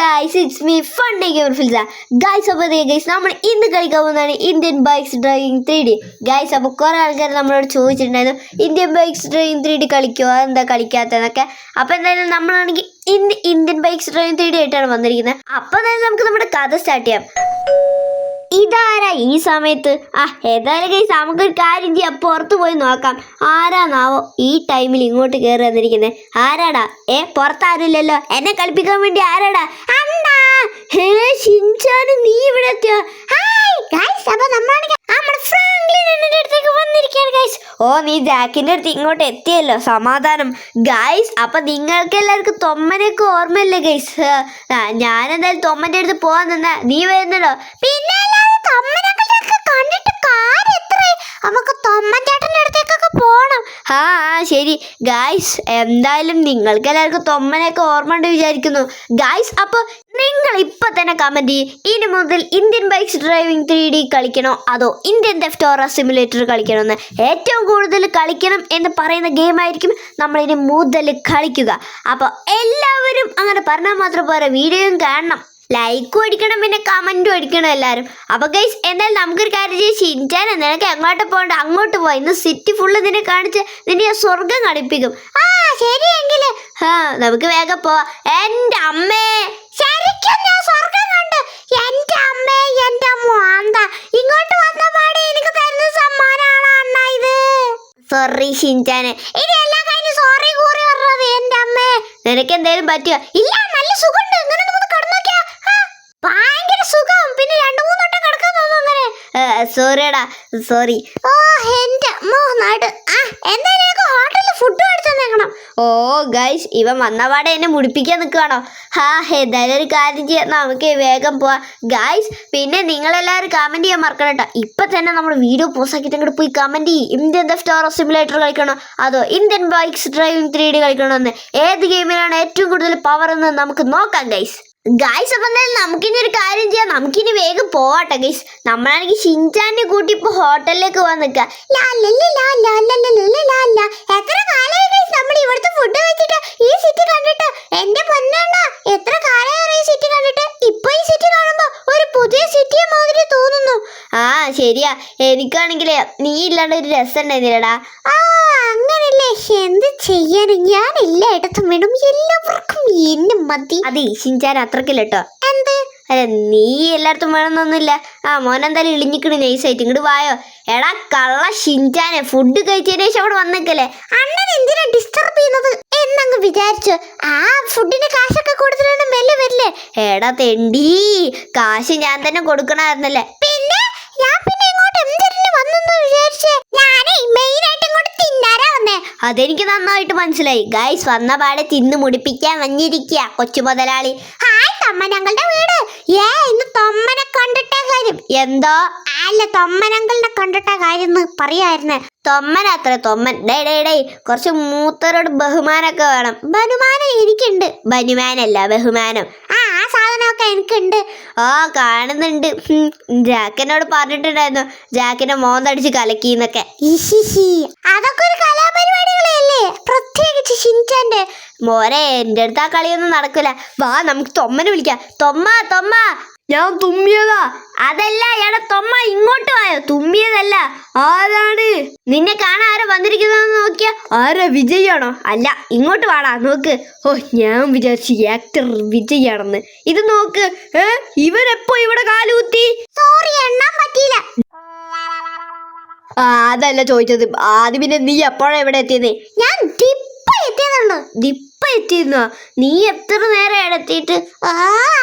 Guys it's me the gamer ഫിൽസ guys അപ്പോൾ guys നമ്മൾ ഇന്ന് കളിക്കാൻ പോകുന്നതാണ് Indian bikes driving three D guys അപ്പോൾ കുറേ ആൾക്കാർ നമ്മളോട് ചോദിച്ചിട്ടുണ്ടായിരുന്നു Indian bikes driving three D കളിക്കുമോ എന്താ കളിക്കാത്തതെന്നൊക്കെ. അപ്പോൾ എന്തായാലും നമ്മളാണെങ്കിൽ ഇന്ന് Indian bikes driving three D ആയിട്ടാണ് വന്നിരിക്കുന്നത്. അപ്പോൾ എന്തായാലും നമുക്ക് നമ്മുടെ കഥ സ്റ്റാർട്ട് ചെയ്യാം. ഇതാരാ ഈ സമയത്ത്? ആ ഏതായാലും കൈസ് നമുക്കൊരു കാര്യം ചെയ്യാം. പുറത്ത് പോയി നോക്കാം. ആരാന്നാവോ ഈ ടൈമിൽ ഇങ്ങോട്ട് കയറി വന്നിരിക്കുന്നത് ആരാടാ? ഏ പുറത്താരില്ലല്ലോ എന്നെ കളിപ്പിക്കാൻ വേണ്ടി ആരാടാ? അണ്ണാ! ഹേ ഷിൻചാന് നീ ഇവിടെ എത്തിയോ? ഹായ് ഗൈസ് അപ്പൊ നമ്മളാണെങ്കിൽ നമ്മുടെ ഫ്രാങ്ക്ലിൻ എന്റെ അടുത്തേക്ക് വന്നിരിക്കുകയാണ് ഗൈസ് ഓ നീ ജാക്കിന്റെ അടുത്ത് ഇങ്ങോട്ട് എത്തിയല്ലോ. സമാധാനം. ഗൈസ് അപ്പൊ നിങ്ങൾക്ക് എല്ലാവർക്കും തൊമ്മനൊക്കെ ഓർമ്മയില്ലേ ഗൈസ് ഞാൻ എന്തായാലും തൊമ്മന്റെ അടുത്ത് പോവാൻ നിന്നാ നീ വരുന്നുണ്ടോ പിന്നെ ശരി. ഗായ്സ് എന്തായാലും നിങ്ങൾക്ക് എല്ലാവർക്കും തൊമ്മനെയൊക്കെ ഓർമ്മ ഉണ്ട് വിചാരിക്കുന്നു. ഗായ്സ് അപ്പോൾ നിങ്ങൾ ഇപ്പൊ തന്നെ കമന്റ് ചെയ്യും. ഇനി മുതൽ Indian bikes driving three D കളിക്കണോ? അതോ ഇന്ത്യൻ ഡെഫ്റ്റോറ സിമുലേറ്റർ കളിക്കണോ എന്ന് ഏറ്റവും കൂടുതൽ കളിക്കണം എന്ന് പറയുന്ന ഗെയിം ആയിരിക്കും നമ്മൾ ഇനി മുതൽ കളിക്കുക. അപ്പോൾ എല്ലാവരും അങ്ങനെ പറഞ്ഞാൽ മാത്രം പോരാ. വീഡിയോയും കാണണം. ലൈക്കും അടിക്കണം പിന്നെ കമന്റും അടിക്കണം എല്ലാവരും അപ്പൊ ഗൈസ് എന്തായാലും നമുക്കൊരു കാര്യം ചെയ്യും. ഷിൻചാൻ നിനക്ക് എങ്ങോട്ട് പോകണ്ട അങ്ങോട്ട് പോയി. ഇന്ന് സിറ്റി ഫുള്ള് നിന്നെ കാണിച്ച് നിന്നെ ഞാൻ സ്വർഗം കളിപ്പിക്കും ആ ശരിയെങ്കിൽ ആ നമുക്ക് വേഗം പോവാം. എന്റെ അമ്മേ ശരിക്കും ഞാൻ സ്വർഗം കണ്ട്. എന്റെ അമ്മേ എന്റെ മോന്ത. ഇങ്ങോട്ട് വന്ന പാടെ എനിക്ക് തരുന്ന സമ്മാനമാണ് അണ്ണ ഇത്? സോറി ഷിൻചാന് ഇതെല്ലാം കഴിഞ്ഞ് സോറി കൂറി പറഞ്ഞത് എന്റെ അമ്മേ. നിനക്ക് എന്തേലും പറ്റിയോ ഇല്ല നല്ല സുഖമുണ്ട് ഇങ്ങനെ ഒന്ന് കിടന്നു നോക്കിയാ ആ, ഭയങ്കര സുഖം പിന്നെ രണ്ടു മൂന്ന് വട്ടം കിടക്കാൻ തോന്നുന്നു അങ്ങനെ സോറിയടാ സോറി. ഓ എന്റെ നാട്. ആ എന്തായാലും ഹോട്ടലിൽ ഫുഡ് മേടിച്ചു തന്നേക്കണം. ഓ ഗൈസ് ഇവൻ വന്നപാടെ എന്നെ മുടിപ്പിക്കാൻ നിൽക്കുകയാണോ ഹാ എന്തായാലും ഒരു കാര്യം ചെയ്യാം. നമുക്ക് വേഗം പോവാം. ഗൈസ് പിന്നെ നിങ്ങളെല്ലാവരും കമന്റ് ചെയ്യാൻ മറക്കണം കേട്ടോ ഇപ്പം തന്നെ നമ്മൾ വീഡിയോ പോസ്റ്റ് ആക്കിയിട്ട് അങ്ങോട്ട് പോയി കമന്റ് ചെയ്യും. ഇന്ത്യൻ ദഫ്റ്റോറ സിമുലേറ്റർ കളിക്കണോ? അതോ Indian bikes driving three D കളിക്കണോ എന്ന്? ഏത് ഗെയിമിനാണ് ഏറ്റവും കൂടുതൽ പവർ എന്ന് നമുക്ക് നോക്കാം ഗൈസ് ഗൈസ് അപ്പം എന്തായാലും നമുക്കിനി ഒരു കാര്യം ചെയ്യാം. നമുക്കിനി വേഗം പോവാട്ടെ ഗൈസ് നമ്മളാണെങ്കിൽ ഷിൻചാനെ കൂട്ടി ഇപ്പൊ ഹോട്ടലിലേക്ക് പോകാൻ നിൽക്കുക എത്ര ഫുഡ് ഈ സിറ്റി കണ്ടിട്ട്? എന്റെ എത്ര ഈ സിറ്റി കണ്ടിട്ട്? ഈ സിറ്റി കാണുമ്പോൾ ഒരു പുതിയ സിറ്റിയെ തോന്നുന്നു. ആ ശരിയാ. എനിക്കാണെങ്കിലേ നീ ഇല്ലാണ്ട് ഒരു രസം ഉണ്ടായിരുന്നില്ലടാ. എന്ത് ചെയ്യാനും ഞാൻ എല്ലായിടത്തും വേണം എല്ലാവർക്കും എന്നെ മതി. അതെ ഷിൻചാൻ അത്രക്കില്ല കേട്ടോ എന്ത്? അല്ല നീ എല്ലായിടത്തും വേണമെന്നൊന്നുമില്ല. ആ മോൻ എന്തായാലും ഇളിഞ്ഞിക്കണ് നൈസായിട്ട് ഇങ്ങോട്ട് വായോ. എടാ കള്ള ഷിൻചാനെ ഫുഡ് കഴിച്ചതിന് ശേഷം അവിടെ വന്നേക്കല്ലേ. അണ്ണൻ എന്തിനാ ഡിസ്റ്റർബ് ചെയ്യുന്നത്? എന്നങ്ങ് വിചാരിച്ചു. ആ ഫുഡിന്റെ കാശൊക്കെ കൊടുത്തിട്ടാണ് മെല്ലെ വരില്ലേ? എടാ തെണ്ടി. കാശ് ഞാൻ തന്നെ കൊടുക്കണമായിരുന്നല്ലേ. പിന്നെ? ഞാൻ പിന്നെ ഇങ്ങോട്ട് എന്തിനു വന്നെന്ന് അതെനിക്ക് നന്നായിട്ട് മനസ്സിലായി. ഗൈസ് വന്ന പാടെ തിന്നു മുടിപ്പിക്കാൻ വന്നിരിക്കുക കൊച്ചു മുതലാളി. ഹായ് തമ്മ ഞങ്ങളുടെ വീട്. ഏ ഇന്ന് തൊമ്മനെ കണ്ടിട്ടേ കാര്യം. എന്തോ? അല്ല തൊമ്മനങ്കളിനെ കണ്ടിട്ടേ കാര്യം പറയായിരുന്നേ. തൊമ്മനത്ര തൊമ്മൻ. ഡേ ഡേ ഡേ കുറച്ച് മൂത്തരോട് ബഹുമാനമൊക്കെ വേണം. ബഹുമാനം എനിക്കുണ്ട്. ബനുമാനല്ല ബഹുമാനം. ആ എനിക്കുണ്ട്. ആ കാണുന്നുണ്ട്. ജാക്കിനോട് പറഞ്ഞിട്ടുണ്ടായിരുന്നു. ജാക്കിനെ മോന്തടിച്ച് കലക്കിന്നൊക്കെ. അതൊക്കെ ഒരു കലാപരിപാടികളല്ലേ? പ്രത്യേകിച്ച് ഷിൻചാന്റെ. മോനെ എന്റെ അടുത്ത് ആ കളിയൊന്നും നടക്കില്ല വാ നമുക്ക് തൊമ്മനെ വിളിക്കാം. തൊമ്മ തൊമ്മ. ഞാൻ തുമ്മിയതാ. അതല്ല എടാ തൊമ്മ ഇങ്ങോട്ട് വായോ? തുമ്മിയതല്ല. ആരാണ്? നിന്നെ കാണാൻ ആരാ വന്നിരിക്കുന്നതെന്ന് നോക്കിയാ? ആരാ വിജയാണോ? അല്ല ഇങ്ങോട്ട് വാടാ നോക്ക്. ഓ ഞാൻ വിചാരിച്ചു ആക്ടർ വിജയാണെന്ന്. ഇത് നോക്ക് ഏ? ഇവരെപ്പോ ഇവിടെ കാലുകുത്തി? സോറി എണ്ണാൻ പറ്റിയില്ല. അതല്ല ചോദിച്ചത്. ആദ്യം പിന്നെ നീ എപ്പോഴാ ഇവിടെ എത്തിയത് ഞാൻ ദിപ്പ എത്തിയതുള്ളൂ ദിപ്പ എത്തിയിരുന്നോ നീ എത്ര നേരം എത്തിയിട്ട്? ആ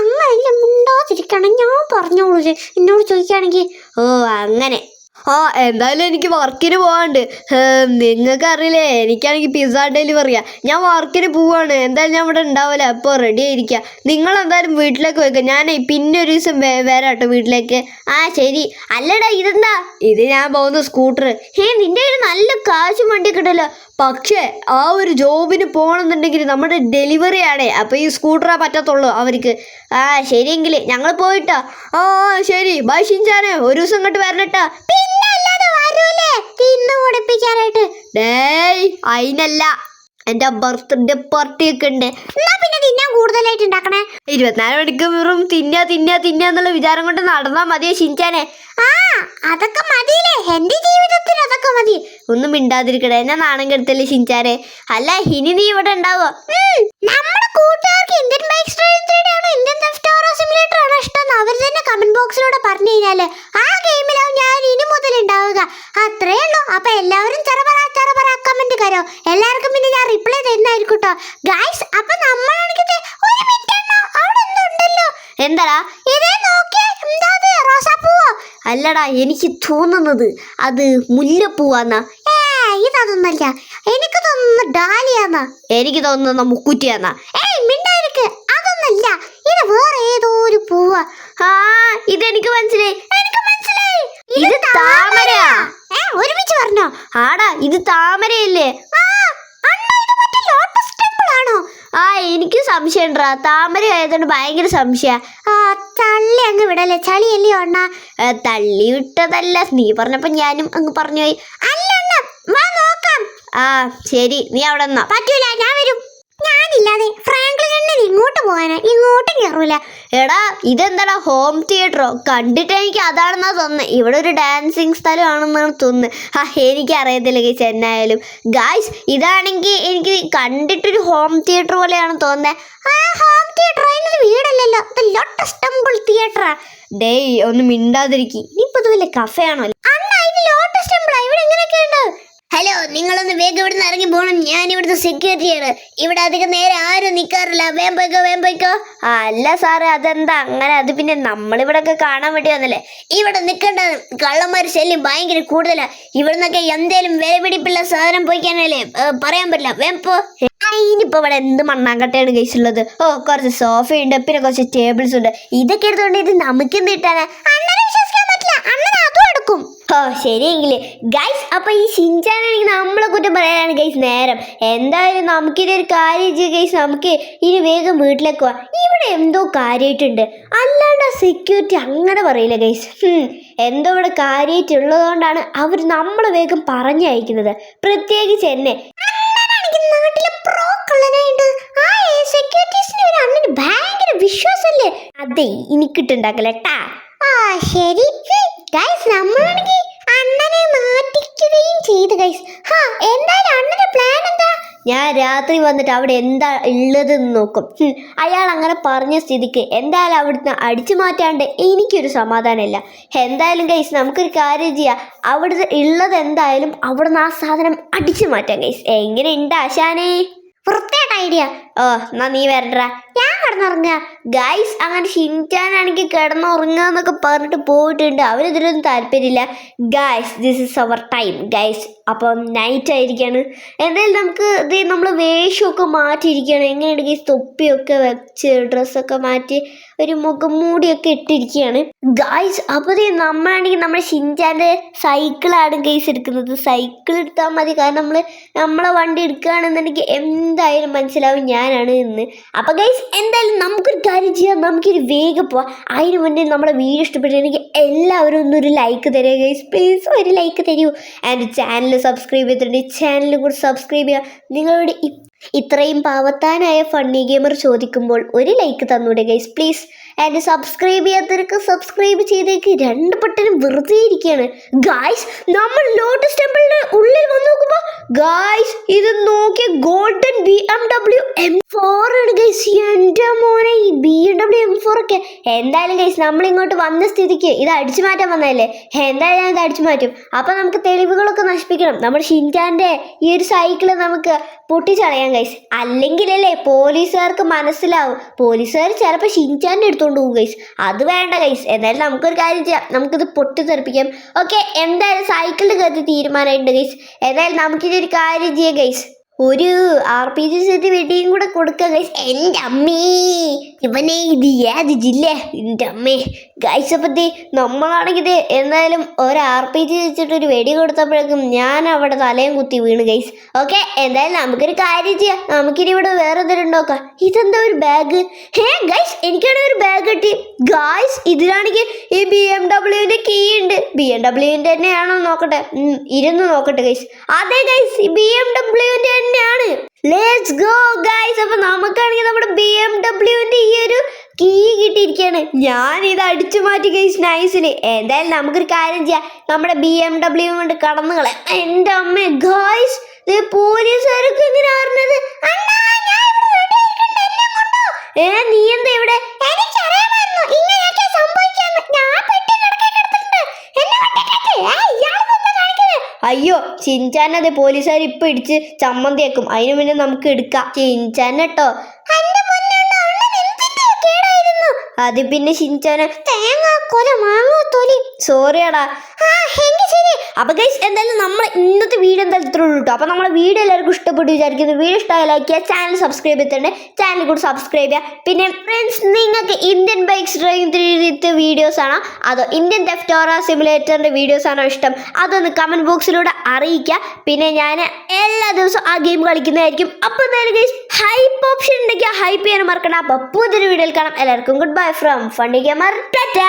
അങ്ങനെ മുണ്ടോതിരിക്കണം. ഞാൻ പറഞ്ഞോളൂ എന്നോട് ചോദിക്കുകയാണെങ്കിൽ ഓ അങ്ങനെ. ആ എന്തായാലും എനിക്ക് വർക്കിന് പോകാണ്ട് നിങ്ങൾക്ക് അറിയില്ലേ എനിക്കാണെങ്കിൽ പിസ്സ ഡെലിവറിയാ ഞാൻ വർക്കിന് പോവാണ്. എന്തായാലും ഞാൻ ഇവിടെ ഉണ്ടാവില്ല അപ്പോൾ റെഡി ആയിരിക്കുക നിങ്ങൾ എന്തായാലും വീട്ടിലേക്ക് വെക്കുക ഞാൻ പിന്നെ ഒരു ദിവസം വരാട്ടോ വീട്ടിലേക്ക്. ആ ശരി. അല്ലടാ ഇതെന്താ? ഇത് ഞാൻ പോകുന്ന സ്കൂട്ടർ ഹേ നിന്റെ കയ്യിൽ നല്ല കാശും വണ്ടി കിട്ടല്ലോ പക്ഷേ ആ ഒരു ജോബിന് പോകണമെന്നുണ്ടെങ്കിൽ നമ്മുടെ ഡെലിവറി ആണേ. അപ്പോൾ ഈ സ്കൂട്ടറാ പറ്റത്തുള്ളൂ അവർക്ക്. ആ ശരിയെങ്കിൽ ഞങ്ങൾ പോയിട്ടോ. ആ ശരി. ബൈ ഷിൻചാനെ. ഒരു ദിവസം ഇങ്ങോട്ട് വരണട്ടോ. പിന്നെ ഇന്ന് മുടിപ്പിക്കാനായിട്ട് ഡേയ് അതിനല്ല എന്റെ ബർത്ത്ഡേ പാർട്ടി ഒക്കെ ഉണ്ട്. എന്നാ പിന്നെ തിന്നാൻ കൂടുതലായിട്ട് ഉണ്ടാക്കണേ? ഇരുപത്തിനാല് മണിക്കൂറും തിന്നാ തിന്നാ തിന്നാ എന്നുള്ള വിചാരം കൊണ്ട് നടന്നാ മതിയോ ഷിൻചാനെ. ആ അതൊക്കെ മതിയില്ലേ. എന്റെ ജീവിതത്തിൽ അതൊക്കെ മതി. ഒന്നും മിണ്ടാതിരിക്കണേ എന്നെ നാണം കെടുത്തല്ലേ ഷിൻചാനെ? അല്ല ഇനി നീ ഇവിടെ ഉണ്ടാവോ നമ്മുടെ കൂട്ടുകാർക്ക് Indian bike Indian theft auto simulator ഇഷ്ടം അവർ തന്നെ കമന്റ് ബോക്സിലൂടെ പറഞ്ഞു കഴിഞ്ഞാൽ ആ ഗെയിമിലാവും ഞാൻ ഇനി മുതൽ ഉണ്ടാവുക. അത്രേ ഉള്ളൂ. അപ്പൊ എല്ലാവരും ചെറുപറ ചെറുപറ കമന്റ് കരോ. എല്ലാവർക്കും പിന്നെ ഞാൻ റിപ്ലൈ തരുന്നതായിരിക്കും കേട്ടോ ഗൈസ് അപ്പൊ നമ്മളാണെങ്കിൽ ഒരു മിനിറ്റ് അവിടെ എന്തുണ്ടല്ലോ എന്താടാ? ഇതേ നോക്കിയേ. എന്താ റോസാപ്പൂവോ? അല്ലടാ എനിക്ക് തോന്നുന്നത് അത് മുല്ലപ്പൂവാന്നാ. ഏ ഇതൊന്നല്ല എനിക്ക് തോന്നുന്നത് ഡാലിയാന്നാ. എനിക്ക് തോന്നുന്നത് മുക്കുറ്റിയാന്നാ. ഏയ് പൂവാ. ആ ഇതെനിക്ക് മനസ്സിലായി. എനിക്ക് മനസ്സിലായി. ഇത് താമരയാ. ഏ ഒരുമിച്ച് പറഞ്ഞോ. ആടാ ഇത് താമരയല്ലേ? ആ എനിക്ക് സംശയം ഉണ്ടാ താമര ആയതുകൊണ്ട് ഭയങ്കര സംശയ. ആ തള്ളി അങ്ങ് വിടല്ലേ. ചളിയല്ലേ അണ്ണ? തള്ളി വിട്ടതല്ല. നീ പറഞ്ഞപ്പോ ഞാനും അങ്ങ് പറഞ്ഞു പോയി. അല്ല അണ്ണ വാ നോക്കാം. ആ ശരി. നീ അവിടെ നിന്നാ. പറ്റൂല ഞാൻ വരും. ഞാനില്ലാതെ ഫ്രാങ്ക്ലിൻ ഇങ്ങോട്ട് പോകാനാ. ഇങ്ങോട്ടും കയറൂല എടാ ഇതെന്താടാ ഹോം തിയേറ്ററോ കണ്ടിട്ട് എനിക്ക് അതാണെന്നാ തോന്നുന്നത് ഇവിടെ ഒരു ഡാൻസിങ് സ്ഥലമാണെന്നാണ് തോന്നുന്നത് ആ എനിക്ക് അറിയത്തില്ല ഗൈസ് എന്നായാലും. ഗായ്സ് ഇതാണെങ്കിൽ എനിക്ക് കണ്ടിട്ടൊരു ഹോം തിയേറ്റർ പോലെയാണ് തോന്നുന്നത് ആ ഹോം വീടല്ലല്ലോ. ലോട്ടസ് ഡേയ് ഒന്ന് മിണ്ടാതിരിക്കി. ഇനിയിപ്പോൾ ഇത് കഫേ ആണോ അണ്ണ ഇത് ലോട്ടസ് ടെമ്പിളാ ഇവിടെ എങ്ങനെയൊക്കെ ഉണ്ട് ഹലോ നിങ്ങളൊന്ന് വേഗം ഇവിടുന്ന് ഇറങ്ങി പോകണം ഞാൻ ഇവിടുത്തെ സെക്യൂരിറ്റിയാണ് ഇവിടെ അധികം നേരെ ആരും നിൽക്കാറില്ല വേം പോയിക്കോ വേം പോയിക്കോ. അല്ല സാറേ അതെന്താ? അങ്ങനെ അത് പിന്നെ നമ്മളിവിടെ ഒക്കെ കാണാൻ വേണ്ടി വന്നല്ലേ? ഇവിടെ നിൽക്കേണ്ട കള്ളന്മാർ ശല്യം ഭയങ്കര കൂടുതലാ. ഇവിടുന്നൊക്കെ എന്തേലും വിലപിടിപ്പുള്ള സാധനം പോയിക്കാനല്ലേ പറയാൻ പറ്റില്ല. വേം പോ. ഇനിയിപ്പോ ഇവിടെ എന്ത് മണ്ണാങ്കട്ടയാണ് കഴിച്ചുള്ളത് ഓ കുറച്ച് സോഫയുണ്ട് പിന്നെ കുറച്ച് ടേബിൾസ് ഉണ്ട്. ഇതൊക്കെ എടുത്തോണ്ട് ഇത് നമുക്ക് എന്ത് കിട്ടാനാ വിശ്വസിക്കാൻ പറ്റില്ല. അണ്ണൻ അതും എടുക്കും. ഓ ശരിയെങ്കിൽ. ഗൈസ് അപ്പൊ ഈ ഷിൻചാനാണെങ്കിൽ നമ്മളെ കുറ്റം പറയാനാണ് ഗൈസ് നേരം. എന്തായാലും നമുക്കിനി ഒരു കാര്യം ചെയ്യുക ഗൈസ് നമുക്ക് ഇനി വേഗം വീട്ടിലേക്ക് പോവാം. ഇവിടെ എന്തോ കാര്യമായിട്ടുണ്ട് അല്ലാണ്ട് ആ സെക്യൂരിറ്റി അങ്ങനെ പറയില്ല ഗൈസ് എന്തോ ഇവിടെ കാര്യമായിട്ടുള്ളതുകൊണ്ടാണ് അവർ നമ്മളെ വേഗം പറഞ്ഞയക്കുന്നത് പ്രത്യേകിച്ച് എന്നെ. ഭയങ്കര വിശ്വാസല്ലേ? അതെ എനിക്കിട്ടുണ്ടാക്കലട്ടാ ആ ശരി. ഗൈസ് നമ്മളാണെങ്കിൽ അണ്ണനെ മാറ്റിക്കുകയും ചെയ്തു ഗൈസ് ഹാ എന്തായാലും അണ്ണന്റെ പ്ലാൻ എന്താ? ഞാൻ രാത്രി വന്നിട്ട് അവിടെ എന്താ ഉള്ളതെന്ന് നോക്കും. അയാൾ അങ്ങനെ പറഞ്ഞ സ്ഥിതിക്ക് എന്തായാലും അവിടുന്ന് അടിച്ചു മാറ്റാണ്ട് എനിക്കൊരു സമാധാനമില്ല. എന്തായാലും ഗൈസ് നമുക്കൊരു കാര്യം ചെയ്യാം. അവിടെ ഉള്ളത് എന്തായാലും അവിടുന്ന് ആ സാധനം അടിച്ചു മാറ്റാം ഗൈസ് എങ്ങനെയുണ്ട് ആശാനേ? ഐഡിയ ഓ എന്നാ നീ വരണ്ട ഞാൻ കിടന്നുറങ്ങുക. ഗൈസ് അങ്ങനെ ഷിൻചാനാണെങ്കിൽ കിടന്നുറങ്ങുക എന്നൊക്കെ പറഞ്ഞിട്ട് പോയിട്ടുണ്ട്. അവരിതിലൊന്നും താല്പര്യമില്ല. Guys this is our time guys അപ്പം നൈറ്റ് ആയിരിക്കാണ്. എന്തായാലും നമുക്ക് ഇത് നമ്മൾ വേഷമൊക്കെ മാറ്റിയിരിക്കുകയാണ്. എങ്ങനെയുണ്ട് തൊപ്പിയൊക്കെ വെച്ച് ഡ്രസ്സൊക്കെ മാറ്റി ഒരു മുഖം മൂടിയൊക്കെ ഇട്ടിരിക്കുകയാണ്. ഗൈസ് അപ്പോൾ നമ്മളാണെങ്കിൽ നമ്മുടെ ഷിൻചാന്റെ സൈക്കിളാണ് കേസ് എടുക്കുന്നത്. സൈക്കിൾ എടുത്താൽ മതി. കാരണം നമ്മൾ നമ്മളെ വണ്ടി എടുക്കുകയാണെന്നുണ്ടെങ്കിൽ എന്തായാലും മനസ്സിലാവും ഞാനാണ് എന്ന്. അപ്പോൾ ഗൈസ് എന്തായാലും നമുക്കൊരു കാര്യം ചെയ്യാം. നമുക്കൊരു വേഗം പോവാം. അതിന് മുന്നേ നമ്മുടെ വീഡിയോ ഇഷ്ടപ്പെട്ടിട്ടുണ്ടെങ്കിൽ എല്ലാവരും ഒന്നൊരു ലൈക്ക് തരിക ഗൈസ് പ്ലീസ് ഒരു ലൈക്ക് തരൂ. ആൻഡ് ചാനൽ സബ്സ്ക്രൈബ് ചെയ്തിട്ടുണ്ടെങ്കിൽ ചാനൽ കൂടി സബ്സ്ക്രൈബ് ചെയ്യുക. നിങ്ങളുടെ ഇത്രയും പാവത്താനായ ഫണ്ണി ഗെയിമർ ചോദിക്കുമ്പോൾ ഒരു ലൈക്ക് തന്നൂടെ ഗൈസ് പ്ലീസ് ആൻഡ് സബ്സ്ക്രൈബ് ചെയ്യാത്തവർക്ക് സബ്സ്ക്രൈബ് ചെയ്തേക്ക്. രണ്ട് ബട്ടനും വെറുതെ ഇരിക്കുകയാണ് ഗായ്സ് നമ്മൾ ലോട്ടസ് ടെമ്പിളിന്റെ ഉള്ളിൽ വന്ന് നോക്കുമ്പോൾ ഗായ്സ് ഇത് നോക്കിയ golden B M W M four ആണ് ഗൈസ് എന്റെ മോനെ. ബി ഡബ്ല്യു എം ഫോർ ഒക്കെ. എന്തായാലും ഗൈസ് നമ്മൾ ഇങ്ങോട്ട് വന്ന സ്ഥിതിക്ക് ഇത് അടിച്ചു മാറ്റാൻ വന്നതല്ലേ? എന്തായാലും ഞാൻ ഇത് അടിച്ചു മാറ്റും. അപ്പം നമുക്ക് തെളിവുകളൊക്കെ നശിപ്പിക്കണം. നമ്മുടെ ഷിൻചാന്റെ ഈ ഒരു സൈക്കിൾ നമുക്ക് പൊട്ടിച്ചളയാം ഗൈസ് അല്ലെങ്കിലല്ലേ പോലീസുകാർക്ക് മനസ്സിലാവും. പോലീസുകാർ ചിലപ്പോൾ ഷിൻചാന്റെ എടുത്തുകൊണ്ട് പോകും ഗൈസ് അത് വേണ്ട ഗൈസ് എന്തായാലും നമുക്കൊരു കാര്യം ചെയ്യാം. നമുക്കിത് പൊട്ടിത്തെറിപ്പിക്കാം. ഓക്കെ എന്തായാലും സൈക്കിളിന്റെ കരുതി തീരുമാനമായിട്ടുണ്ട് ഗൈസ് എന്തായാലും നമുക്കിതൊരു കാര്യം ചെയ്യാം ഗൈസ് ഒരു ആർ പി ജി സെറ്റ് വെടിയും കൂടെ കൊടുക്കാം ഗൈസ് എന്റെ അമ്മേ. ഇവനെ ഇത് ഏത് ജില്ല? എന്റെ അമ്മേ. ഗൈസ് അപ്പത്തി നമ്മളാണെങ്കിൽ എന്തായാലും ഒരു ആർ പി ജി വെച്ചിട്ട് ഒരു വെടി കൊടുത്തപ്പോഴേക്കും ഞാൻ അവിടെ തലയും കുത്തി വീണ് ഗൈസ് ഓക്കെ എന്തായാലും നമുക്കൊരു കാര്യം ചെയ്യാം. നമുക്കിനി ഇവിടെ വേറെ എന്തെങ്കിലും നോക്കാം. ഇതെന്താ ഒരു ബാഗ് ഹേ ഗൈസ് എനിക്കാണെങ്കിൽ ഒരു ബാഗ് കിട്ടി. ഗൈസ് ഇതിലാണെങ്കിൽ ഈ ബി എം ഡബ്ല്യുവിന്റെ കീ ഉണ്ട്. ബി എം ഡബ്ല്യുവിന്റെ തന്നെയാണോ നോക്കട്ടെ. ഇരുന്ന് നോക്കട്ടെ ഗൈസ് അതെ ഗൈസ് ബി എം ഡബ്ല്യുവിന്റെ തന്നെയാണ്. ലെറ്റ്സ് ഗോ ഗൈസ് അപ്പൊ നമുക്കാണെങ്കിൽ നമ്മുടെ ബി എം ഡബ്ല്യുവിന്റെ ഈ ഒരു കീ കിട്ടിയിരിക്കുകയാണ്. ഞാൻ ഇത് അടിച്ചു മാറ്റി ഗൈസ് നൈസിന് എന്തായാലും നമുക്കൊരു കാര്യം ചെയ്യാം. നമ്മുടെ ബി എം ഡബ്ല്യു കൊണ്ട് കടന്നുകളെ എന്റെ അമ്മ ഗൈസ് പോലീസുകാരൊക്കെ ഇങ്ങനെ അറിഞ്ഞത്? ഏ നീ എന്താ ഇവിടെ? ഞാൻ പെട്ടി കിടക്കെ കിടത്തിട്ടുണ്ട് എന്നെ അയ്യോ ചിഞ്ചാൻ അതെ പോലീസുകാർ ഇപ്പൊ ഇടിച്ച് ചമ്മന്തിയാക്കും. അതിനു മുന്നേ നമുക്ക് എടുക്കാം. ചിഞ്ചാൻ കേട്ടോ. അത് പിന്നെ ചിഞ്ചാന തേങ്ങ കൊല മാങ്ങ തൊലി. സോറിയാടാ ശരി അപ്പൊ ഗൈസ് എന്തായാലും നമ്മൾ ഇന്നത്തെ വീഡിയോ എന്തായാലും ഇത്രേ ഉള്ളൂ കേട്ടോ അപ്പൊ നമ്മളെ വീഡിയോ എല്ലാവർക്കും ഇഷ്ടപ്പെട്ടു വിചാരിക്കുന്നു. വീഡിയോ ഇഷ്ടമായി ലൈക്ക് ചെയ്യുക ചാനൽ സബ്സ്ക്രൈബ് ചെയ്തിട്ടുണ്ട്. ചാനൽ കൂടി സബ്സ്ക്രൈബ് ചെയ്യുക പിന്നെ ഫ്രണ്ട്സ് നിങ്ങൾക്ക് Indian bikes driving three videos ആണോ? അതോ ഇന്ത്യൻ തെഫ്റ്റോറ സിമുലേറ്ററിന്റെ വീഡിയോസ് ആണോ ഇഷ്ടം? അതൊന്ന് കമന്റ് ബോക്സിലൂടെ അറിയിക്കുക പിന്നെ ഞാൻ എല്ലാ ദിവസവും ആ ഗെയിം കളിക്കുന്നതായിരിക്കും. അപ്പോൾ എന്തായാലും ഗൈസ് ഹൈപ്പ് ഓപ്ഷൻ ഉണ്ടെങ്കിൽ ഹൈപ്പ് ചെയ്യാൻ മറക്കണം അപ്പോൾ പുതിയൊരു വീഡിയോയിൽ കാണാം. എല്ലാവർക്കും ഗുഡ് ബൈ ഫ്രം ഫണ്ടി ഗെമർ ടാറ്റ